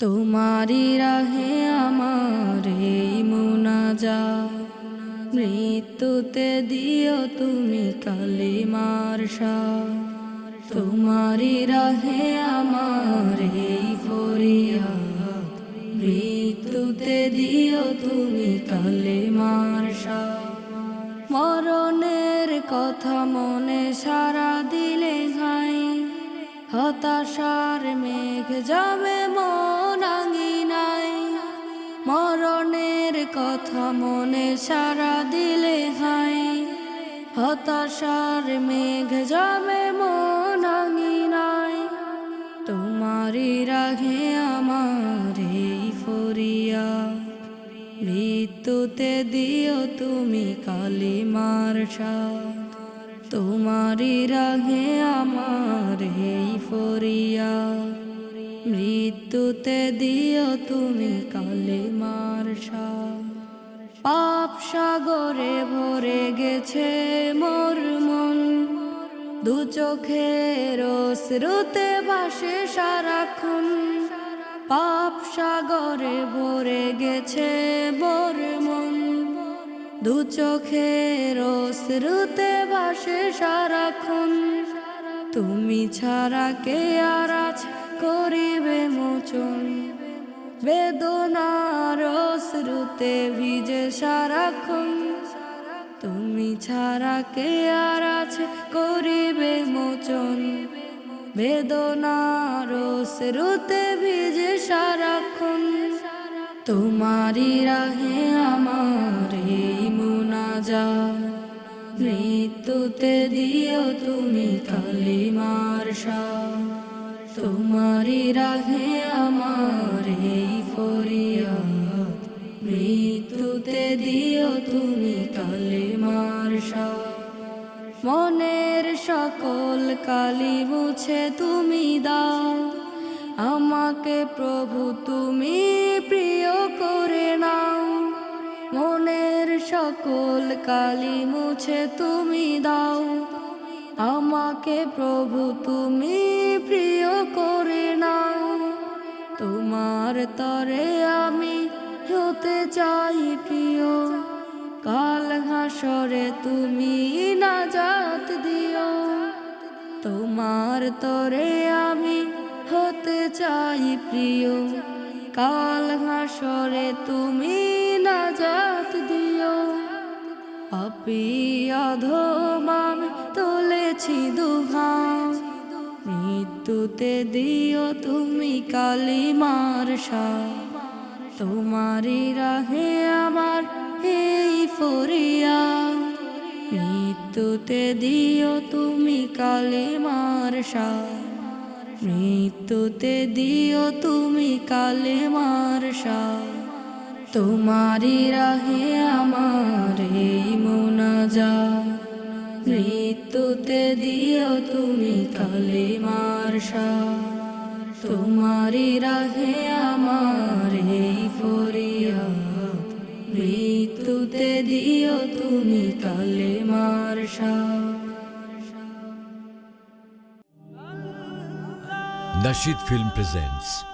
তোমারি রাহে আমার এই মুনাজা মৃত্যুতে দিও তুমি কালিমার তোমারি রাহে আমার এই ফরিয়াদ। মৃত্যুতে দিও তুমি কালিমার মরণের কথা মনে সারা দিলে হাই হতাশার মেঘ যাবে কথা মনে সারা দিলে হাই। হতাশার মেঘ যাবে মন নাই তোমারি রাগে আমার এই ফরিয়া। মৃত্যুতে দিও তুমি কালিমার সাথ তোমারি রাগে আমার এই ফরিয়া। মৃত্যুতে দিও তুমি কালিমার সাথ সাগরে ভরে গেছে মোর মন। দু চোখের শ্রুতে ভাসে সারাক্ষণ। পাপ সাগরে ভরে গেছে মোর মন। দু চোখের শ্রুতে ভাসে সারাক্ষণ। তুমি ছাড়া কে আর করিবে মোচন? বেদনার শ্রুতে ভিজে সারাক্ষণ তুমি ছাড়া কে আর আছে? করিবে মোচন, বেদনার শ্রুতে ভিজে সারাক্ষণ। তোমারি রাহে আমার এই মুনাজা মৃত্যুতে দিও তুমি কালিমার শাহ তোমারি রাহে আমার এই মনের সকল কালি মুছে তুমি দাও। আমাকে প্রভু তুমি প্রিয় করে নাও। মনের সকল কালি মুছে তুমি দাও। আমাকে প্রভু তুমি প্রিয় করে নাও। তোমার তরে আমি হতে চাই প্রিয়। কাল হাসরে তুমি নাজাত দিও। তোমার তরে আমি হতে চাই প্রিয়। কাল হাসরে তুমি নাজাত দিও। পাপি অধম আমি তুলেছি দুহাম। মৃত্যুতে দিও তুমি কালিমার সাথ তোমারি রাহে আমার এই ফরিয়া মৃত্যুতে দিও তুমি কালিমার সাথ মৃত্যুতে দিও তুমি কালিমার সাথ তোমারি রাহে আমার এই মোনাজা মৃত্যুতে দিও তুমি কালিমার সাথ তোমারি রাহে আমার এই মৃত্যুতে দিও তুমি কালেমার সাথ Nashid Film presents